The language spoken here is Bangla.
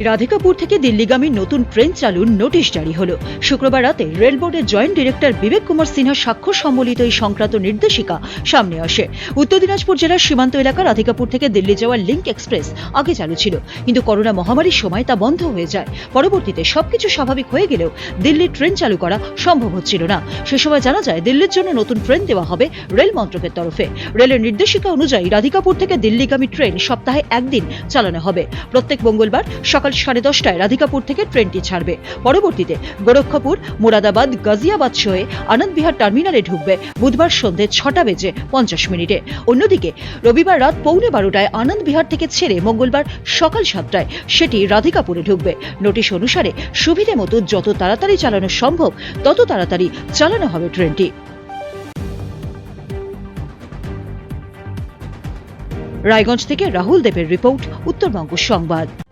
রাধিকাপুর থেকে দিল্লিগামী নতুন ট্রেন চালুর নোটিশ জারি হল। শুক্রবার রাতে রেল বোর্ডের জয়েন্ট ডিরেক্টর বিবেক কুমার সিনহা স্বাক্ষর সম্বলিত এই সংক্রান্ত নির্দেশিকা সামনে আসে। উত্তর দিনাজপুর জেলার সীমান্ত এলাকা রাধিকাপুর থেকে দিল্লি যাওয়ার লিঙ্ক এক্সপ্রেস আগে চালু ছিল। কিন্তু করোনা মহামারীর সময় তা বন্ধ হয়ে যায়। পরবর্তীতে সবকিছু স্বাভাবিক হয়ে গেলেও দিল্লির ট্রেন চালু করা সম্ভব হচ্ছিল না। সে সময় জানা যায়, দিল্লির জন্য নতুন ট্রেন দেওয়া হবে রেল মন্ত্রকের তরফে। রেলের নির্দেশিকা অনুযায়ী রাধিকাপুর থেকে দিল্লিগামী ট্রেন সপ্তাহে একদিন চালানো হবে। প্রত্যেক মঙ্গলবার সকাল সাড়ে দশটায় রাধিকাপুর থেকে ট্রেনটি ছাড়বে। পরবর্তীতে গোরক্ষপুর, মুরাদাবাদ, গাজিয়াবাদ সহে আনন্দবিহার টার্মিনালে ঢুকবে। বুধবার সন্ধে ছটা বেজে পঞ্চাশ মিনিটে। অন্যদিকে রবিবার রাত পৌনে বারোটায় আনন্দবিহার থেকে ছেড়ে মঙ্গলবার সকাল সাতটায় সেটি রাধিকাপুরে ঢুকবে। নোটিশ অনুসারে সুবিধে মতো যত তাড়াতাড়ি চালানো সম্ভব, তত তাড়াতাড়ি চালানো হবে ট্রেনটি। রায়গঞ্জ থেকে রাহুল দেবের রিপোর্ট, উত্তরবঙ্গ সংবাদ।